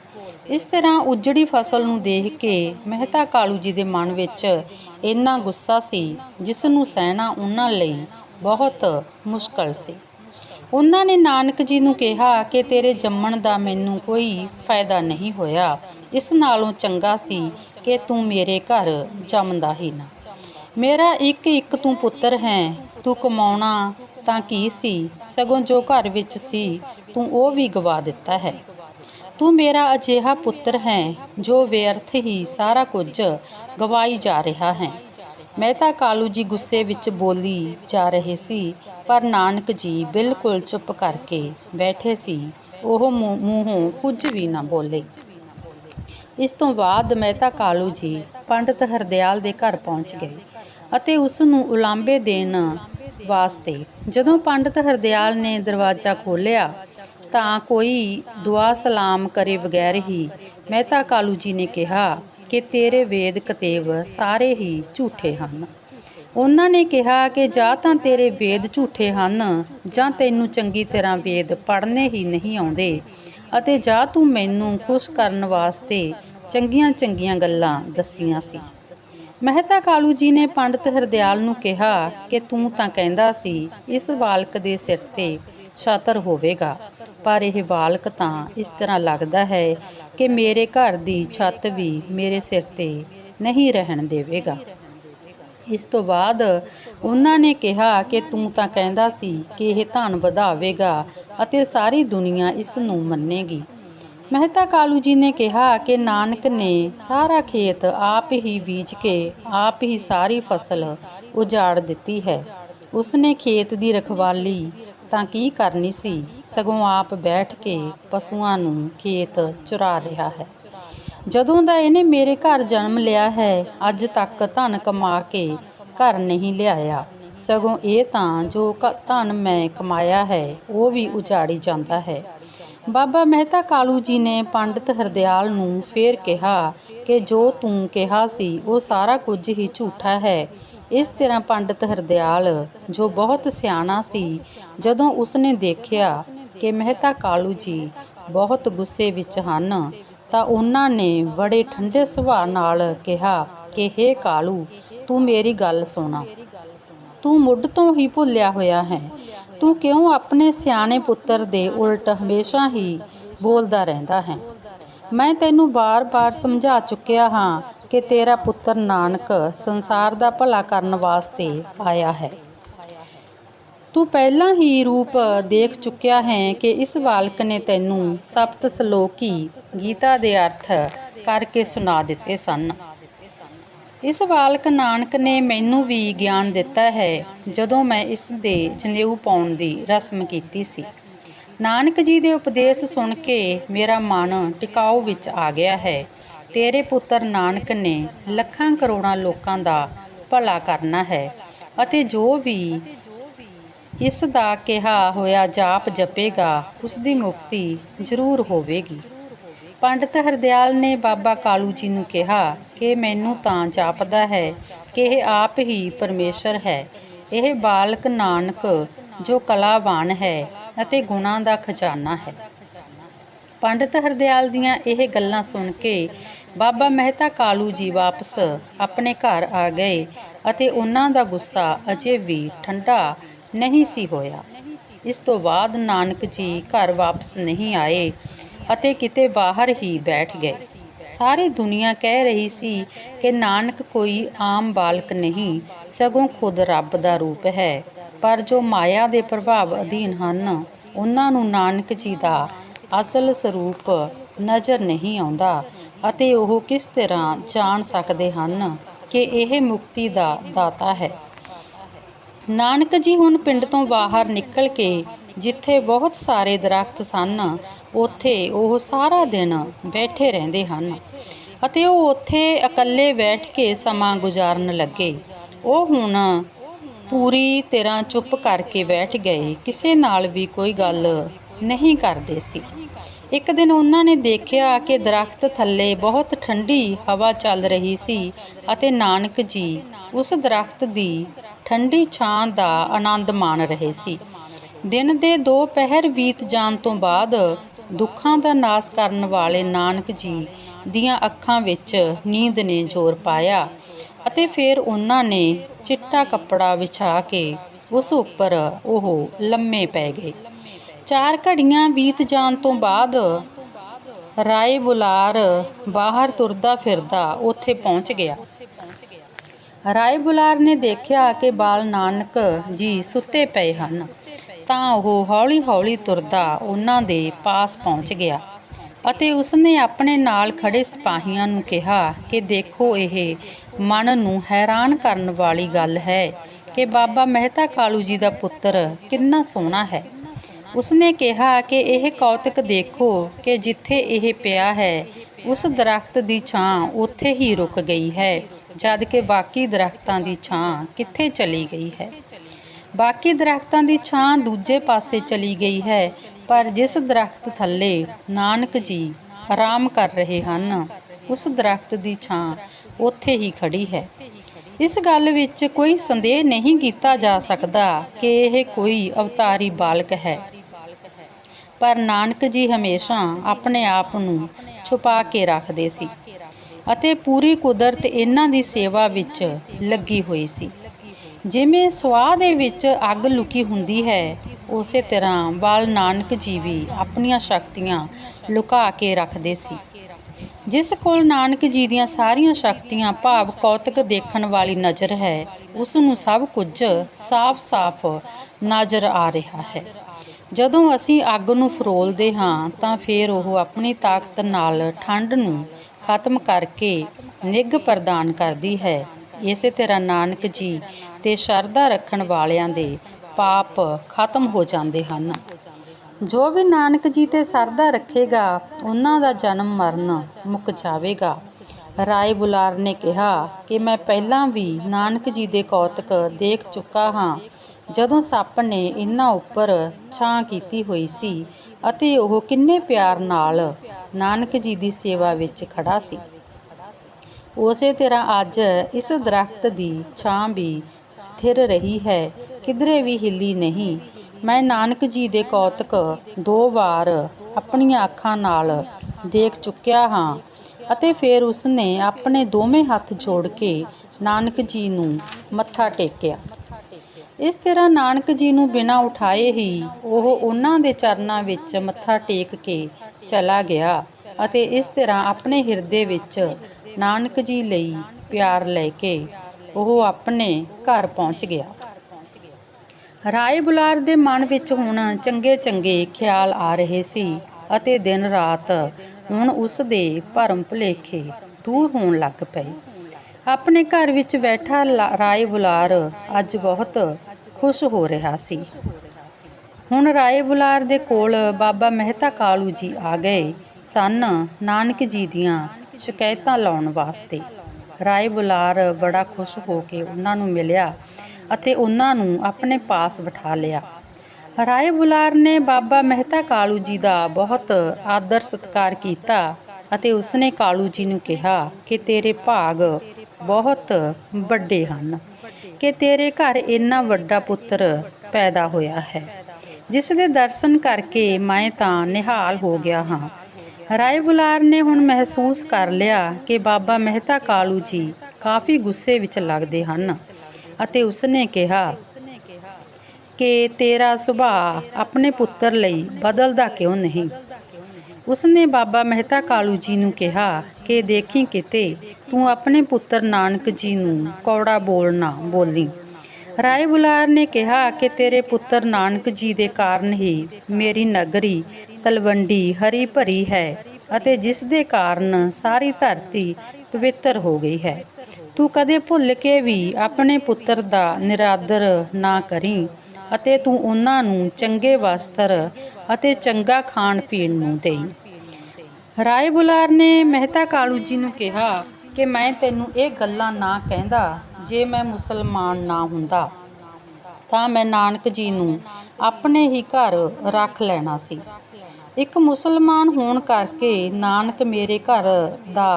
ਇਸ ਤਰ੍ਹਾਂ ਉਜੜੀ ਫਸਲ ਨੂੰ ਦੇਖ ਕੇ ਮਹਿਤਾ ਕਾਲੂ ਜੀ ਦੇ ਮਨ ਵਿੱਚ ਇੰਨਾ ਗੁੱਸਾ ਸੀ, ਜਿਸ ਨੂੰ ਸਹਿਣਾ ਉਹਨਾਂ ਲਈ ਬਹੁਤ ਮੁਸ਼ਕਲ ਸੀ। ਉਹਨਾਂ ਨੇ ਨਾਨਕ ਜੀ ਨੂੰ ਕਿਹਾ ਕਿ ਤੇਰੇ ਜੰਮਣ ਦਾ ਮੈਨੂੰ ਕੋਈ ਫਾਇਦਾ ਨਹੀਂ ਹੋਇਆ। ਇਸ ਨਾਲੋਂ ਚੰਗਾ ਸੀ ਕਿ ਤੂੰ ਮੇਰੇ ਘਰ ਜੰਮਦਾ ਹੀ ਨਾ। ਮੇਰਾ ਇੱਕ ਇੱਕ ਤੂੰ ਪੁੱਤਰ ਹੈ, ਤੂੰ ਕਮਾਉਣਾ ਤਾਂ ਕੀ ਸੀ? ਸਗੋਂ ਜੋ ਘਰ ਵਿੱਚ ਸੀ, ਤੂੰ ਉਹ ਵੀ ਗਵਾ ਦਿੱਤਾ ਹੈ। ਤੂੰ ਮੇਰਾ ਅਜਿਹਾ ਪੁੱਤਰ ਹੈ, ਜੋ ਵਿਅਰਥ ਹੀ ਸਾਰਾ ਕੁਝ ਗਵਾਈ ਜਾ ਰਿਹਾ ਹੈ। ਮਹਿਤਾ ਕਾਲੂ ਜੀ ਗੁੱਸੇ ਵਿੱਚ ਬੋਲੀ ਜਾ ਰਹੇ ਸੀ, ਪਰ ਨਾਨਕ ਜੀ ਬਿਲਕੁਲ ਚੁੱਪ ਕਰਕੇ ਬੈਠੇ ਸੀ। ਉਹ ਮੂੰਹੋਂ ਕੁਝ ਵੀ ਨਾ ਬੋਲੇ। ਇਸ ਤੋਂ ਬਾਅਦ ਮਹਿਤਾ ਕਾਲੂ ਜੀ ਪੰਡਤ ਹਰਦਿਆਲ ਦੇ ਘਰ ਪਹੁੰਚ ਗਏ ਅਤੇ ਉਸ ਨੂੰ ਉਲਾਂਬੇ ਦੇਣ ਵਾਸਤੇ ਜਦੋਂ ਪੰਡਤ ਹਰਦਿਆਲ ਨੇ ਦਰਵਾਜ਼ਾ ਖੋਲ੍ਹਿਆ, ਤਾਂ ਕੋਈ ਦੁਆ ਸਲਾਮ ਕਰੇ ਬਗੈਰ ਹੀ ਮਹਿਤਾ ਕਾਲੂ ਜੀ ਨੇ ਕਿਹਾ ਕਿ ਤੇਰੇ ਵੇਦ ਕਤੇਬ ਸਾਰੇ ਹੀ ਝੂਠੇ ਹਨ। ਉਹਨਾਂ ਨੇ ਕਿਹਾ ਕਿ ਜਾਂ ਤਾਂ ਤੇਰੇ ਵੇਦ ਝੂਠੇ ਹਨ, ਜਾਂ ਤੈਨੂੰ ਚੰਗੀ ਤਰ੍ਹਾਂ ਵੇਦ ਪੜ੍ਹਨੇ ਹੀ ਨਹੀਂ ਆਉਂਦੇ, ਅਤੇ ਜਾਂ ਤੂੰ ਮੈਨੂੰ ਖੁਸ਼ ਕਰਨ ਵਾਸਤੇ ਚੰਗੀਆਂ ਚੰਗੀਆਂ ਗੱਲਾਂ ਦੱਸੀਆਂ ਸੀ। ਮਹਿਤਾ ਕਾਲੂ ਜੀ ਨੇ ਪੰਡਤ ਹਰਦਿਆਲ ਨੂੰ ਕਿਹਾ ਕਿ ਤੂੰ ਤਾਂ ਕਹਿੰਦਾ ਸੀ, ਇਸ ਬਾਲਕ ਦੇ ਸਿਰ ਤੇ ਛਾਤਰ ਹੋਵੇਗਾ। ਪਰ ਇਹ ਵਾਲਕ ਤਾਂ ਇਸ ਤਰ੍ਹਾਂ ਲੱਗਦਾ ਹੈ ਕਿ ਮੇਰੇ ਘਰ ਦੀ ਛੱਤ ਵੀ ਮੇਰੇ ਸਿਰ ਤੇ ਨਹੀਂ ਰਹਿਣ ਦੇਵੇਗਾ। ਇਸ ਤੋਂ ਬਾਅਦ ਉਹਨਾਂ ਨੇ ਕਿਹਾ ਕਿ ਤੂੰ ਤਾਂ ਕਹਿੰਦਾ ਸੀ ਕਿ ਇਹ ਧਨ ਵਧਾਵੇਗਾ ਅਤੇ ਸਾਰੀ ਦੁਨੀਆ ਇਸ ਨੂੰ ਮੰਨੇਗੀ। ਮਹਿਤਾ ਕਾਲੂ ਜੀ ਨੇ ਕਿਹਾ ਕਿ ਨਾਨਕ ਨੇ ਸਾਰਾ ਖੇਤ ਆਪ ਹੀ ਬੀਜ ਕੇ ਆਪ ਹੀ ਸਾਰੀ ਫਸਲ ਉਜਾੜ ਦਿੱਤੀ ਹੈ। ਉਸਨੇ ਖੇਤ ਦੀ ਰਖਵਾਲੀ ਤਾਂ ਕੀ ਕਰਨੀ ਸੀ? ਸਗੋਂ ਆਪ ਬੈਠ ਕੇ ਪਸ਼ੂਆਂ ਨੂੰ ਖੇਤ ਚੁਰਾ ਰਿਹਾ ਹੈ। ਜਦੋਂ ਦਾ ਇਹਨੇ ਮੇਰੇ ਘਰ ਜਨਮ ਲਿਆ ਹੈ, ਅੱਜ ਤੱਕ ਧਨ ਕਮਾ ਕੇ ਘਰ ਨਹੀਂ ਲਿਆਇਆ। ਸਗੋਂ ਇਹ ਤਾਂ ਜੋ ਧਨ ਮੈਂ ਕਮਾਇਆ ਹੈ, ਉਹ ਵੀ ਉਜਾੜੀ ਜਾਂਦਾ ਹੈ। ਬਾਬਾ ਮਹਿਤਾ ਕਾਲੂ ਜੀ ਨੇ ਪੰਡਤ ਹਰਦਿਆਲ ਨੂੰ ਫੇਰ ਕਿਹਾ ਕਿ ਜੋ ਤੂੰ ਕਿਹਾ ਸੀ, ਉਹ ਸਾਰਾ ਕੁਝ ਹੀ ਝੂਠਾ ਹੈ। ਇਸ ਤਰ੍ਹਾਂ ਪੰਡਤ ਹਰਦਿਆਲ, ਜੋ ਬਹੁਤ ਸਿਆਣਾ ਸੀ, ਜਦੋਂ ਉਸਨੇ ਦੇਖਿਆ ਕਿ ਮਹਿਤਾ ਕਾਲੂ ਜੀ ਬਹੁਤ ਗੁੱਸੇ ਵਿੱਚ ਹਨ, ਤਾਂ ਉਹਨਾਂ ਨੇ ਬੜੇ ਠੰਡੇ ਸੁਭਾਅ ਨਾਲ ਕਿਹਾ ਕਿ, ਹੇ ਕਾਲੂ, ਤੂੰ ਮੇਰੀ ਗੱਲ ਸੁਣਾ। ਤੂੰ ਮੁੱਢ ਤੋਂ ਹੀ ਭੁੱਲਿਆ ਹੋਇਆ ਹੈ। ਤੂੰ ਕਿਉਂ ਆਪਣੇ ਸਿਆਣੇ ਪੁੱਤਰ ਦੇ ਉਲਟ ਹਮੇਸ਼ਾ ਹੀ ਬੋਲਦਾ ਰਹਿੰਦਾ ਹੈ? ਮੈਂ ਤੈਨੂੰ ਬਾਰ-ਬਾਰ ਸਮਝਾ ਚੁੱਕਿਆ ਹਾਂ ਕਿ ਤੇਰਾ ਪੁੱਤਰ ਨਾਨਕ ਸੰਸਾਰ ਦਾ ਭਲਾ ਕਰਨ ਵਾਸਤੇ ਆਇਆ ਹੈ। ਤੂੰ ਪਹਿਲਾਂ ਹੀ ਰੂਪ ਦੇਖ ਚੁੱਕਿਆ ਹੈ ਕਿ ਇਸ ਬਾਲਕ ਨੇ ਤੈਨੂੰ ਸਪਤ ਸ਼ਲੋਕੀ ਗੀਤਾ ਦੇ ਅਰਥ ਕਰਕੇ ਸੁਣਾ ਦਿੱਤੇ ਸਨ। ਇਸ ਬਾਲਕ ਨਾਨਕ ਨੇ ਮੈਨੂੰ ਵੀ ਗਿਆਨ ਦਿੱਤਾ ਹੈ ਜਦੋਂ ਮੈਂ ਇਸ ਦੇ ਜਨੇਊ ਪਾਉਣ ਦੀ ਰਸਮ ਕੀਤੀ ਸੀ। ਨਾਨਕ ਜੀ ਦੇ ਉਪਦੇਸ਼ ਸੁਣ ਕੇ ਮੇਰਾ ਮਨ ਟਿਕਾਊ ਵਿੱਚ ਆ ਗਿਆ ਹੈ। ਤੇਰੇ ਪੁੱਤਰ ਨਾਨਕ ਨੇ ਲੱਖਾਂ ਕਰੋੜਾਂ ਲੋਕਾਂ ਦਾ ਭਲਾ ਕਰਨਾ ਹੈ ਅਤੇ ਜੋ ਵੀ ਇਸ ਦਾ ਕਿਹਾ ਹੋਇਆ ਜਾਪ ਜਪੇਗਾ, ਉਸ ਦੀ ਮੁਕਤੀ ਜ਼ਰੂਰ ਹੋਵੇਗੀ। ਪੰਡਤ ਹਰਦਿਆਲ ਨੇ ਬਾਬਾ ਕਾਲੂ ਜੀ ਨੂੰ ਕਿਹਾ ਕਿ ਮੈਨੂੰ ਤਾਂ ਜਾਪਦਾ ਹੈ ਕਿ ਇਹ ਆਪ ਹੀ ਪਰਮੇਸ਼ਰ ਹੈ। ਇਹ ਬਾਲਕ ਨਾਨਕ ਜੋ ਕਲਾਵਾਨ ਹੈ ਅਤੇ ਗੁਣਾਂ ਦਾ ਖਜ਼ਾਨਾ ਹੈ। ਪੰਡਤ ਹਰਦਿਆਲ ਦੀਆਂ ਇਹ ਗੱਲਾਂ ਸੁਣ ਕੇ ਬਾਬਾ ਮਹਿਤਾ ਕਾਲੂ ਜੀ ਵਾਪਸ ਆਪਣੇ ਘਰ ਆ ਗਏ ਅਤੇ ਉਹਨਾਂ ਦਾ ਗੁੱਸਾ ਅਜੇ ਵੀ ਠੰਡਾ ਨਹੀਂ ਸੀ ਹੋਇਆ। ਇਸ ਤੋਂ ਬਾਅਦ ਨਾਨਕ ਜੀ ਘਰ ਵਾਪਸ ਨਹੀਂ ਆਏ ਅਤੇ ਕਿਤੇ ਬਾਹਰ ਹੀ ਬੈਠ ਗਏ। ਸਾਰੀ ਦੁਨੀਆ ਕਹਿ ਰਹੀ ਸੀ ਕਿ ਨਾਨਕ ਕੋਈ ਆਮ ਬਾਲਕ ਨਹੀਂ, ਸਗੋਂ ਖੁਦ ਰੱਬ ਦਾ ਰੂਪ ਹੈ। ਪਰ ਜੋ ਮਾਇਆ ਦੇ ਪ੍ਰਭਾਵ ਅਧੀਨ ਹਨ, ਉਹਨਾਂ ਨੂੰ ਨਾਨਕ ਜੀ ਦਾ ਅਸਲ ਸਰੂਪ ਨਜ਼ਰ ਨਹੀਂ ਆਉਂਦਾ ਅਤੇ ਉਹ ਕਿਸ ਤਰ੍ਹਾਂ ਜਾਣ ਸਕਦੇ ਹਨ ਕਿ ਇਹ ਮੁਕਤੀ ਦਾ ਦਾਤਾ ਹੈ। ਨਾਨਕ ਜੀ ਹੁਣ ਪਿੰਡ ਤੋਂ ਬਾਹਰ ਨਿਕਲ ਕੇ ਜਿੱਥੇ ਬਹੁਤ ਸਾਰੇ ਦਰਖਤ ਸਨ, ਉੱਥੇ ਉਹ ਸਾਰਾ ਦਿਨ ਬੈਠੇ ਰਹਿੰਦੇ ਹਨ ਅਤੇ ਉਹ ਉੱਥੇ ਇਕੱਲੇ ਬੈਠ ਕੇ ਸਮਾਂ ਗੁਜ਼ਾਰਨ ਲੱਗੇ। ਉਹ ਹੁਣ ਪੂਰੀ ਤਰ੍ਹਾਂ ਚੁੱਪ ਕਰਕੇ ਬੈਠ ਗਏ। ਕਿਸੇ ਨਾਲ ਵੀ ਕੋਈ ਗੱਲ ਨਹੀਂ ਕਰਦੇ ਸੀ। ਇੱਕ ਦਿਨ ਉਹਨਾਂ ਨੇ ਦੇਖਿਆ ਕਿ ਦਰਖਤ ਥੱਲੇ ਬਹੁਤ ਠੰਡੀ ਹਵਾ ਚੱਲ ਰਹੀ ਸੀ ਅਤੇ ਨਾਨਕ ਜੀ ਉਸ ਦਰਖਤ ਦੀ ਠੰਡੀ ਛਾਂ ਦਾ ਆਨੰਦ ਮਾਣ ਰਹੇ ਸੀ। ਦਿਨ ਦੇ ਦੋ ਪਹਿਰ ਬੀਤ ਜਾਣ ਤੋਂ ਬਾਅਦ ਦੁੱਖਾਂ ਦਾ ਨਾਸ ਕਰਨ ਵਾਲੇ ਨਾਨਕ ਜੀ ਦੀਆਂ ਅੱਖਾਂ ਵਿੱਚ ਨੀਂਦ ਨੇ ਜ਼ੋਰ ਪਾਇਆ। ਅਤੇ ਫਿਰ ਉਹਨਾਂ ਨੇ ਚਿੱਟਾ ਕੱਪੜਾ ਵਿਛਾ ਕੇ ਉਸ ਉੱਪਰ ਉਹ ਲੰਮੇ ਪੈ ਗਏ। ਚਾਰ ਘੜੀਆਂ ਬੀਤ ਜਾਣ ਤੋਂ ਬਾਅਦ ਰਾਏ ਬੁਲਾਰ ਬਾਹਰ ਤੁਰਦਾ ਫਿਰਦਾ ਉੱਥੇ ਪਹੁੰਚ ਗਿਆ। ਰਾਏ ਬੁਲਾਰ ਨੇ ਦੇਖਿਆ ਕਿ ਬਾਲ ਨਾਨਕ ਜੀ ਸੁੱਤੇ ਪਏ ਹਨ, ਤਾਂ ਉਹ ਹੌਲੀ-ਹੌਲੀ ਤੁਰਦਾ ਉਹਨਾਂ ਦੇ ਪਾਸ ਪਹੁੰਚ ਗਿਆ ਅਤੇ ਉਸਨੇ ਆਪਣੇ ਨਾਲ ਖੜੇ ਸਿਪਾਹੀਆਂ ਨੂੰ ਕਿਹਾ ਕਿ ਦੇਖੋ ਇਹ ਮਨ ਨੂੰ ਹੈਰਾਨ ਕਰਨ ਵਾਲੀ ਗੱਲ ਹੈ ਕਿ ਬਾਬਾ ਮਹਿਤਾ ਕਾਲੂ ਜੀ ਦਾ ਪੁੱਤਰ ਕਿੰਨਾ ਸੋਹਣਾ ਹੈ। ਉਸਨੇ ਕਿਹਾ ਕਿ ਇਹ ਕੌਤਕ ਦੇਖੋ ਕਿ ਜਿੱਥੇ ਇਹ ਪਿਆ ਹੈ, ਉਸ ਦਰਖਤ ਦੀ ਛਾਂ ਉੱਥੇ ਹੀ ਰੁਕ ਗਈ ਹੈ, ਜਦ ਕਿ ਬਾਕੀ ਦਰਖਤਾਂ ਦੀ ਛਾਂ ਕਿੱਥੇ ਚਲੀ ਗਈ ਹੈ। ਬਾਕੀ ਦਰਖਤਾਂ ਦੀ ਛਾਂ ਦੂਜੇ ਪਾਸੇ ਚਲੀ ਗਈ ਹੈ, ਪਰ ਜਿਸ ਦਰਖਤ ਥੱਲੇ ਨਾਨਕ ਜੀ ਆਰਾਮ ਕਰ ਰਹੇ ਹਨ ਉਸ ਦਰਖਤ ਦੀ ਛਾਂ ਉੱਥੇ ਹੀ ਖੜੀ ਹੈ। ਇਸ ਗੱਲ ਵਿੱਚ ਕੋਈ ਸੰਦੇਹ ਨਹੀਂ ਕੀਤਾ ਜਾ ਸਕਦਾ ਕਿ ਇਹ ਕੋਈ ਅਵਤਾਰੀ ਬਾਲਕ ਹੈ। ਪਰ ਨਾਨਕ ਜੀ ਹਮੇਸ਼ਾ ਆਪਣੇ ਆਪ ਨੂੰ ਛੁਪਾ ਕੇ ਰੱਖਦੇ ਸੀ ਅਤੇ ਪੂਰੀ ਕੁਦਰਤ ਇਹਨਾਂ ਦੀ ਸੇਵਾ ਵਿੱਚ ਲੱਗੀ ਹੋਈ ਸੀ। ਜਿਵੇਂ ਸਵਾਹ ਦੇ ਵਿੱਚ ਅੱਗ ਲੁਕੀ ਹੁੰਦੀ ਹੈ, ਉਸੇ ਤਰ੍ਹਾਂ ਬਾਲ ਨਾਨਕ ਜੀ ਵੀ ਆਪਣੀਆਂ ਸ਼ਕਤੀਆਂ ਲੁਕਾ ਕੇ ਰੱਖਦੇ ਸੀ। ਜਿਸ ਕੋਲ ਨਾਨਕ ਜੀ ਦੀਆਂ ਸਾਰੀਆਂ ਸ਼ਕਤੀਆਂ ਭਾਵ ਕੌਤਕ ਦੇਖਣ ਵਾਲੀ ਨਜ਼ਰ ਹੈ, ਉਸ ਨੂੰ ਸਭ ਕੁਝ ਸਾਫ਼-ਸਾਫ਼ ਨਜ਼ਰ ਆ ਰਿਹਾ ਹੈ। ਜਦੋਂ ਅਸੀਂ ਅੱਗ ਨੂੰ ਫਰੋਲਦੇ ਹਾਂ, ਤਾਂ ਫਿਰ ਉਹ ਆਪਣੀ ਤਾਕਤ ਨਾਲ ਠੰਡ ਨੂੰ ਖਤਮ ਕਰਕੇ ਨਿੱਘ ਪ੍ਰਦਾਨ ਕਰਦੀ ਹੈ। ਇਸੇ ਤਰ੍ਹਾਂ ਨਾਨਕ ਜੀ ਤੇ ਸ਼ਰਧਾ ਰੱਖਣ ਵਾਲਿਆਂ ਦੇ ਪਾਪ ਖਤਮ ਹੋ ਜਾਂਦੇ ਹਨ। ਜੋ ਵੀ ਨਾਨਕ ਜੀ ਤੇ ਸਰਦਾ ਰੱਖੇਗਾ, ਉਹਨਾਂ ਦਾ ਜਨਮ ਮਰਨ ਮੁੱਕ ਜਾਵੇਗਾ। ਰਾਏ ਬੁਲਾਰ ਨੇ ਕਿਹਾ ਕਿ ਮੈਂ ਪਹਿਲਾਂ ਵੀ ਨਾਨਕ ਜੀ ਦੇ ਕੌਤਕ ਦੇਖ ਚੁੱਕਾ ਹਾਂ। ਜਦੋਂ ਸੱਪ ਨੇ ਇਹਨਾਂ ਉੱਪਰ ਛਾਂ ਕੀਤੀ ਹੋਈ ਸੀ ਅਤੇ ਉਹ ਕਿੰਨੇ ਪਿਆਰ ਨਾਲ ਨਾਨਕ ਜੀ ਦੀ ਸੇਵਾ ਵਿੱਚ ਖੜਾ ਸੀ। ਉਸੇ ਤਰ੍ਹਾਂ ਅੱਜ ਇਸ ਦਰਖਤ ਦੀ ਛਾਂ ਵੀ ਸਥਿਰ ਰਹੀ ਹੈ, ਕਿਧਰੇ ਵੀ ਹਿੱਲੀ ਨਹੀਂ ਮੈਂ ਨਾਨਕ ਜੀ ਦੇ ਕੌਤਕ ਦੋ ਵਾਰ ਆਪਣੀਆਂ ਅੱਖਾਂ ਨਾਲ ਦੇਖ ਚੁੱਕਿਆ ਹਾਂ ਅਤੇ ਫਿਰ ਉਸਨੇ ਆਪਣੇ ਦੋਵੇਂ ਹੱਥ ਜੋੜ ਕੇ ਨਾਨਕ ਜੀ ਨੂੰ ਮੱਥਾ ਟੇਕਿਆ। ਇਸ ਤਰ੍ਹਾਂ ਨਾਨਕ ਜੀ ਨੂੰ ਬਿਨਾਂ ਉਠਾਏ ਹੀ ਉਹ ਉਹਨਾਂ ਦੇ ਚਰਨਾਂ ਵਿੱਚ ਮੱਥਾ ਟੇਕ ਕੇ ਚਲਾ ਗਿਆ ਅਤੇ ਇਸ ਤਰ੍ਹਾਂ ਆਪਣੇ ਹਿਰਦੇ ਵਿੱਚ ਨਾਨਕ ਜੀ ਲਈ ਪਿਆਰ ਲੈ ਕੇ ਉਹ ਆਪਣੇ ਘਰ ਪਹੁੰਚ ਗਿਆ। ਰਾਏ ਬੁਲਾਰ ਦੇ ਮਨ ਵਿੱਚ ਹੁਣ ਚੰਗੇ ਚੰਗੇ ਖਿਆਲ ਆ ਰਹੇ ਸੀ ਅਤੇ ਦਿਨ ਰਾਤ ਹੁਣ ਉਸ ਦੇ ਭਰਮ ਭੁਲੇਖੇ ਦੂਰ ਹੋਣ ਲੱਗ ਪਏ। ਆਪਣੇ ਘਰ ਵਿੱਚ ਬੈਠਾ ਲਾ- ਰਾਏ ਬੁਲਾਰ ਅੱਜ ਬਹੁਤ ਖੁਸ਼ ਹੋ ਰਿਹਾ ਸੀ। ਹੁਣ ਰਾਏ ਬੁਲਾਰ ਦੇ ਕੋਲ ਬਾਬਾ ਮਹਿਤਾ ਕਾਲੂ ਜੀ ਆ ਗਏ ਸਨ ਨਾਨਕ ਜੀ ਦੀਆਂ ਸ਼ਿਕਾਇਤਾਂ ਲਾਉਣ ਵਾਸਤੇ। ਰਾਏ ਬੁਲਾਰ ਬੜਾ ਖੁਸ਼ ਹੋ ਕੇ ਉਹਨਾਂ ਨੂੰ ਮਿਲਿਆ ਅਤੇ ਉਹਨਾਂ ਨੂੰ ਆਪਣੇ ਪਾਸ ਬਿਠਾ ਲਿਆ। ਰਾਏ ਬੁਲਾਰ ਨੇ ਬਾਬਾ ਮਹਿਤਾ ਕਾਲੂ ਜੀ ਦਾ ਬਹੁਤ ਆਦਰ ਸਤਿਕਾਰ ਕੀਤਾ ਅਤੇ ਉਸਨੇ ਕਾਲੂ ਜੀ ਨੂੰ ਕਿਹਾ ਕਿ ਤੇਰੇ ਭਾਗ ਬਹੁਤ ਵੱਡੇ ਹਨ, ਕਿ ਤੇਰੇ ਘਰ ਇੰਨਾ ਵੱਡਾ ਪੁੱਤਰ ਪੈਦਾ ਹੋਇਆ ਹੈ। ਜਿਸ ਦੇ ਦਰਸ਼ਨ ਕਰਕੇ ਮੈਂ ਤਾਂ ਨਿਹਾਲ ਹੋ ਗਿਆ ਹਾਂ। ਰਾਏ ਬੁਲਾਰ ਨੇ ਹੁਣ ਮਹਿਸੂਸ ਕਰ ਲਿਆ ਕਿ ਬਾਬਾ ਮਹਿਤਾ ਕਾਲੂ ਜੀ ਕਾਫੀ ਗੁੱਸੇ ਵਿੱਚ ਲੱਗਦੇ ਹਨ। ਅਤੇ ਉਸਨੇ ਕਿਹਾ ਕਿ ਤੇਰਾ ਸੁਭਾਅ ਆਪਣੇ ਪੁੱਤਰ ਲਈ ਬਦਲਦਾ ਕਿਉਂ ਨਹੀਂ? ਉਸਨੇ ਬਾਬਾ ਮਹਿਤਾ ਕਾਲੂ ਜੀ ਨੂੰ ਕਿਹਾ ਕਿ ਦੇਖੀ ਕਿਤੇ ਤੂੰ ਆਪਣੇ ਪੁੱਤਰ ਨਾਨਕ ਜੀ ਨੂੰ ਕੌੜਾ ਬੋਲਣਾ ਬੋਲੀ। ਰਾਏ ਬੁਲਾਰ ਨੇ ਕਿਹਾ ਕਿ ਤੇਰੇ ਪੁੱਤਰ ਨਾਨਕ ਜੀ ਦੇ ਕਾਰਨ ਹੀ ਮੇਰੀ ਨਗਰੀ ਤਲਵੰਡੀ ਹਰੀ ਭਰੀ ਹੈ ਅਤੇ ਜਿਸ ਦੇ ਕਾਰਨ ਸਾਰੀ ਧਰਤੀ ਪਵਿੱਤਰ ਹੋ ਗਈ ਹੈ। ਤੂੰ ਕਦੇ ਭੁੱਲ ਕੇ ਵੀ ਆਪਣੇ ਪੁੱਤਰ ਦਾ ਨਿਰਾਦਰ ਨਾ ਕਰੀ ਅਤੇ ਤੂੰ ਉਹਨਾਂ ਨੂੰ ਚੰਗੇ ਵਸਤਰ ਅਤੇ ਚੰਗਾ ਖਾਣ ਪੀਣ ਨੂੰ ਦੇਈ। ਰਾਏ ਬੁਲਾਰ ਨੇ ਮਹਿਤਾ ਕਾਲੂ ਜੀ ਨੂੰ ਕਿਹਾ ਕਿ ਮੈਂ ਤੈਨੂੰ ਇਹ ਗੱਲਾਂ ਨਾ ਕਹਿੰਦਾ ਜੇ ਮੈਂ ਮੁਸਲਮਾਨ ਨਾ ਹੁੰਦਾ, ਤਾਂ ਮੈਂ ਨਾਨਕ ਜੀ ਨੂੰ ਆਪਣੇ ਹੀ ਘਰ ਰੱਖ ਲੈਣਾ ਸੀ। ਇੱਕ ਮੁਸਲਮਾਨ ਹੋਣ ਕਰਕੇ ਨਾਨਕ ਮੇਰੇ ਘਰ ਦਾ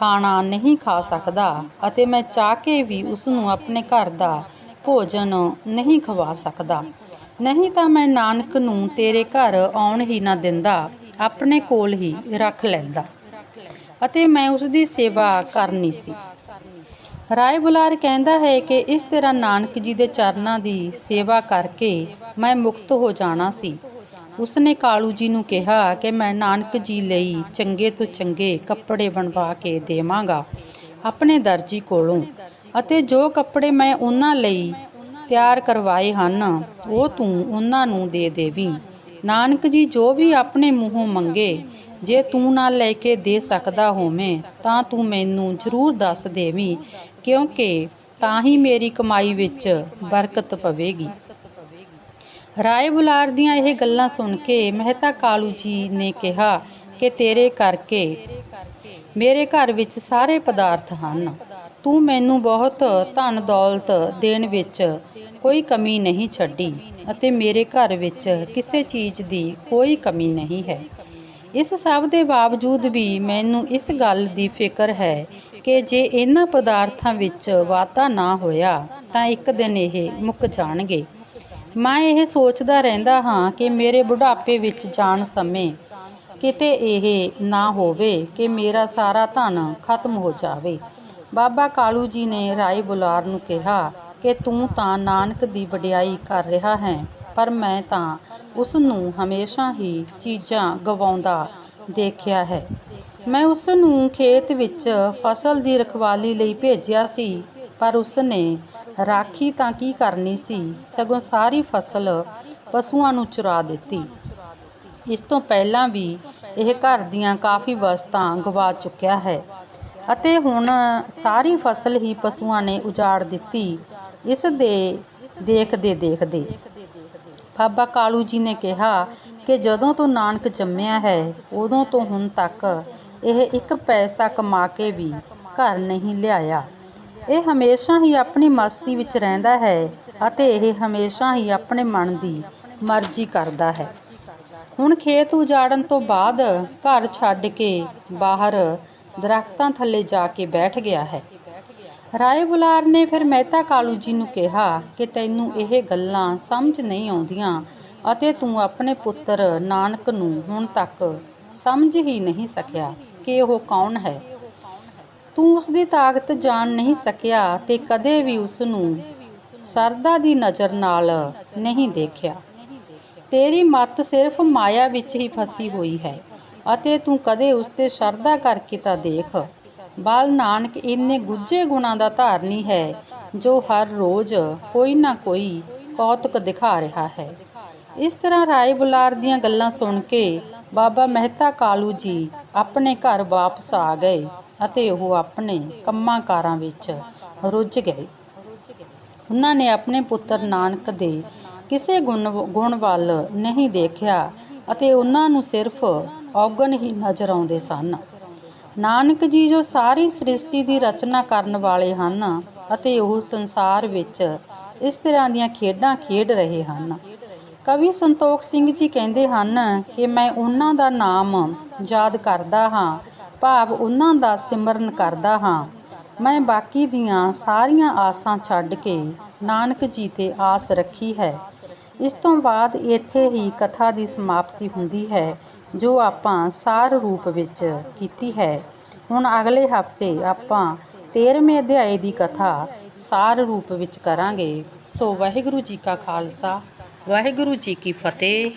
ਖਾਣਾ ਨਹੀਂ ਖਾ ਸਕਦਾ ਅਤੇ ਮੈਂ ਚਾਹ ਕੇ ਵੀ ਉਸ ਨੂੰ ਆਪਣੇ ਘਰ ਦਾ ਭੋਜਨ ਨਹੀਂ ਖਵਾ ਸਕਦਾ। ਨਹੀਂ ਤਾਂ ਮੈਂ ਨਾਨਕ ਨੂੰ ਤੇਰੇ ਘਰ ਆਉਣ ਹੀ ਨਾ ਦਿੰਦਾ, ਆਪਣੇ ਕੋਲ ਹੀ ਰੱਖ ਲੈਂਦਾ ਅਤੇ ਮੈਂ ਉਸ ਦੀ ਸੇਵਾ ਕਰਨੀ ਸੀ। ਰਾਏ ਬੁਲਾਰ ਕਹਿੰਦਾ ਹੈ ਕਿ ਇਸ ਤਰ੍ਹਾਂ ਨਾਨਕ ਜੀ ਦੇ ਚਰਨਾਂ ਦੀ ਸੇਵਾ ਕਰਕੇ ਮੈਂ ਮੁਕਤ ਹੋ ਜਾਣਾ ਸੀ। ਉਸਨੇ ਕਾਲੂ ਜੀ ਨੂੰ ਕਿਹਾ ਕਿ ਮੈਂ ਨਾਨਕ ਜੀ ਲਈ ਚੰਗੇ ਤੋਂ ਚੰਗੇ ਕੱਪੜੇ ਬਣਵਾ ਕੇ ਦੇਵਾਂਗਾ, ਆਪਣੇ ਦਰਜੀ ਕੋਲੋਂ। ਅਤੇ ਜੋ ਕੱਪੜੇ ਮੈਂ ਉਹਨਾਂ ਲਈ ਤਿਆਰ ਕਰਵਾਏ ਹਨ, ਉਹ ਤੂੰ ਉਹਨਾਂ ਨੂੰ ਦੇ ਦੇਵੀਂ। ਨਾਨਕ ਜੀ ਜੋ ਵੀ ਆਪਣੇ ਮੂੰਹੋਂ ਮੰਗੇ, ਜੇ ਤੂੰ ਨਾ ਲੈ ਕੇ ਦੇ ਸਕਦਾ ਹੋਵੇਂ, ਤਾਂ ਤੂੰ ਮੈਨੂੰ ਜ਼ਰੂਰ ਦੱਸ ਦੇਵੀਂ, ਕਿਉਂਕਿ ਤਾਂ ਹੀ ਮੇਰੀ ਕਮਾਈ ਵਿੱਚ ਬਰਕਤ ਪਵੇਗੀ। ਰਾਏ ਬੁਲਾਰ ਦੀਆਂ ਇਹ ਗੱਲਾਂ ਸੁਣ ਕੇ ਮਹਿਤਾ ਕਾਲੂ ਜੀ ਨੇ ਕਿਹਾ ਕਿ ਤੇਰੇ ਕਰਕੇ ਮੇਰੇ ਘਰ ਵਿੱਚ ਸਾਰੇ ਪਦਾਰਥ ਹਨ। ਤੂੰ ਮੈਨੂੰ ਬਹੁਤ ਧਨ ਦੌਲਤ ਦੇਣ ਵਿੱਚ ਕੋਈ ਕਮੀ ਨਹੀਂ ਛੱਡੀ ਅਤੇ ਮੇਰੇ ਘਰ ਵਿੱਚ ਕਿਸੇ ਚੀਜ਼ ਦੀ ਕੋਈ ਕਮੀ ਨਹੀਂ ਹੈ। ਇਸ ਸਭ ਦੇ ਬਾਵਜੂਦ ਵੀ ਮੈਨੂੰ ਇਸ ਗੱਲ ਦੀ ਫਿਕਰ ਹੈ ਕਿ ਜੇ ਇਹਨਾਂ ਪਦਾਰਥਾਂ ਵਿੱਚ ਵਾਧਾ ਨਾ ਹੋਇਆ ਤਾਂ ਇੱਕ ਦਿਨ ਇਹ ਮੁੱਕ ਜਾਣਗੇ। ਮੈਂ ਇਹ ਸੋਚਦਾ ਰਹਿੰਦਾ ਹਾਂ ਕਿ ਮੇਰੇ ਬੁਢਾਪੇ ਵਿੱਚ ਜਾਣ ਸਮੇਂ ਕਿਤੇ ਇਹ ਨਾ ਹੋਵੇ ਕਿ ਮੇਰਾ ਸਾਰਾ ਧਨ ਖਤਮ ਹੋ ਜਾਵੇ। ਬਾਬਾ ਕਾਲੂ ਜੀ ਨੇ ਰਾਏ ਬੁਲਾਰ ਨੂੰ ਕਿਹਾ ਕਿ ਤੂੰ ਤਾਂ ਨਾਨਕ ਦੀ ਵਡਿਆਈ ਕਰ ਰਿਹਾ ਹੈ, ਪਰ ਮੈਂ ਤਾਂ ਉਸ ਨੂੰ ਹਮੇਸ਼ਾ ਹੀ ਚੀਜ਼ਾਂ ਗਵਾਉਂਦਾ ਦੇਖਿਆ ਹੈ। ਮੈਂ ਉਸ ਨੂੰ ਖੇਤ ਵਿੱਚ ਫਸਲ ਦੀ ਰਖਵਾਲੀ ਲਈ ਭੇਜਿਆ ਸੀ। ਪਰ ਉਸ ਨੇ ਰਾਖੀ ਤਾਂ ਕੀ ਕਰਨੀ ਸੀ? ਸਗੋਂ ਸਾਰੀ ਫਸਲ ਪਸ਼ੂਆਂ ਨੂੰ ਚੁਰਾ ਦਿੱਤੀ। ਇਸ ਤੋਂ ਪਹਿਲਾਂ ਵੀ ਇਹ ਘਰ ਦੀਆਂ ਕਾਫੀ ਵਸਤਾਂ ਗਵਾ ਚੁੱਕਿਆ ਹੈ ਅਤੇ ਹੁਣ ਸਾਰੀ ਫਸਲ ਹੀ ਪਸ਼ੂਆਂ ਨੇ ਉਜਾੜ ਦਿੱਤੀ। ਇਸ ਦੇ ਦੇਖਦੇ ਦੇਖਦੇ ਬਾਬਾ ਕਾਲੂ ਜੀ ਨੇ ਕਿਹਾ ਕਿ ਜਦੋਂ ਤੋਂ ਨਾਨਕ ਜੰਮਿਆ ਹੈ, ਉਦੋਂ ਤੋਂ ਹੁਣ ਤੱਕ ਇਹ ਇੱਕ ਪੈਸਾ ਕਮਾ ਕੇ ਵੀ ਘਰ ਨਹੀਂ ਲਿਆਇਆ। ਇਹ ਹਮੇਸ਼ਾ ਹੀ ਆਪਣੀ ਮਸਤੀ ਵਿੱਚ ਰਹਿੰਦਾ ਹੈ ਅਤੇ ਇਹ ਹਮੇਸ਼ਾ ਹੀ ਆਪਣੇ ਮਨ ਦੀ ਮਰਜ਼ੀ ਕਰਦਾ ਹੈ। ਹੁਣ ਖੇਤ ਉਜਾੜਨ ਤੋਂ ਬਾਅਦ ਘਰ ਛੱਡ ਕੇ ਬਾਹਰ ਦਰਖਤਾਂ ਥੱਲੇ ਜਾ ਕੇ ਬੈਠ ਗਿਆ ਹੈ। ਰਾਏ ਬੁਲਾਰ ਨੇ ਫਿਰ ਮਹਿਤਾ ਕਾਲੂ ਜੀ ਨੂੰ ਕਿਹਾ ਕਿ ਤੈਨੂੰ ਇਹ ਗੱਲਾਂ ਸਮਝ ਨਹੀਂ ਆਉਂਦੀਆਂ ਅਤੇ ਤੂੰ ਆਪਣੇ ਪੁੱਤਰ ਨਾਨਕ ਨੂੰ ਹੁਣ ਤੱਕ ਸਮਝ ਹੀ ਨਹੀਂ ਸਕਿਆ ਕਿ ਉਹ ਕੌਣ ਹੈ। ਤੂੰ ਉਸ ਦੀ ਤਾਕਤ ਜਾਣ ਨਹੀਂ ਸਕਿਆ ਤੇ ਕਦੇ ਵੀ ਉਸ ਨੂੰ ਸਰਦਾ ਦੀ ਨਜ਼ਰ ਨਾਲ ਨਹੀਂ ਦੇਖਿਆ। ਤੇਰੀ ਮੱਤ ਸਿਰਫ ਮਾਇਆ ਵਿੱਚ ਹੀ ਫਸੀ ਹੋਈ ਹੈ ਅਤੇ ਤੂੰ ਕਦੇ ਉਸ ਤੇ ਸ਼ਰਧਾ ਕਰਕੇ ਤਾਂ ਦੇਖ। ਬਾਲ ਨਾਨਕ, ਇੰਨੇ ਗੁੱਜੇ ਗੁਣਾਂ ਦਾ ਧਾਰਨੀ ਹੈ ਜੋ ਹਰ ਰੋਜ਼ ਕੋਈ ਨਾ ਕੋਈ ਕੌਤਕ ਦਿਖਾ ਰਿਹਾ ਹੈ। ਇਸ ਤਰ੍ਹਾਂ ਰਾਏ ਬੁਲਾਰ ਦੀਆਂ ਗੱਲਾਂ ਸੁਣ ਕੇ ਬਾਬਾ ਮਹਿਤਾ ਕਾਲੂ ਜੀ ਆਪਣੇ ਘਰ ਵਾਪਸ ਆ ਗਏ। ਅਤੇ ਉਹ ਆਪਣੇ ਕੰਮਾਂ ਕਾਰਾਂ ਵਿੱਚ ਰੁੱਝ ਗਏ। ਉਹਨਾਂ ਨੇ ਆਪਣੇ ਪੁੱਤਰ ਨਾਨਕ ਦੇ ਕਿਸੇ ਗੁਣ ਗੁਣ ਵੱਲ ਨਹੀਂ ਦੇਖਿਆ ਅਤੇ ਉਹਨਾਂ ਨੂੰ ਸਿਰਫ ਔਗਣ ਹੀ ਨਜ਼ਰ ਆਉਂਦੇ ਸਨ। ਨਾਨਕ ਜੀ ਜੋ ਸਾਰੀ ਸ੍ਰਿਸ਼ਟੀ ਦੀ ਰਚਨਾ ਕਰਨ ਵਾਲੇ ਹਨ ਅਤੇ ਉਹ ਸੰਸਾਰ ਵਿੱਚ ਇਸ ਤਰ੍ਹਾਂ ਦੀਆਂ ਖੇਡਾਂ ਖੇਡ ਰਹੇ ਹਨ। ਕਵੀ ਸੰਤੋਖ ਸਿੰਘ ਜੀ ਕਹਿੰਦੇ ਹਨ ਕਿ ਮੈਂ ਉਹਨਾਂ ਦਾ ਨਾਮ ਯਾਦ ਕਰਦਾ ਹਾਂ ਭਾਵ ਉਹਨਾਂ ਦਾ ਸਿਮਰਨ ਕਰਦਾ ਹਾਂ। ਮੈਂ ਬਾਕੀ ਦੀਆਂ ਸਾਰੀਆਂ ਆਸਾਂ ਛੱਡ ਕੇ ਨਾਨਕ ਜੀ ਤੇ ਆਸ ਰੱਖੀ ਹੈ। ਇਸ ਤੋਂ ਬਾਅਦ ਇੱਥੇ ਹੀ ਕਥਾ ਦੀ ਸਮਾਪਤੀ ਹੁੰਦੀ ਹੈ, ਜੋ ਆਪਾਂ ਸਾਰ ਰੂਪ ਵਿੱਚ ਕੀਤੀ ਹੈ। ਹੁਣ ਅਗਲੇ ਹਫ਼ਤੇ ਆਪਾਂ 13ਵੇਂ ਅਧਿਆਏ ਦੀ ਕਥਾ ਸਾਰ ਰੂਪ ਵਿੱਚ ਕਰਾਂਗੇ। ਸੋ ਵਾਹਿਗੁਰੂ ਜੀ ਕਾ ਖਾਲਸਾ, ਵਾਹਿਗੁਰੂ ਜੀ ਕੀ ਫਤਿਹ।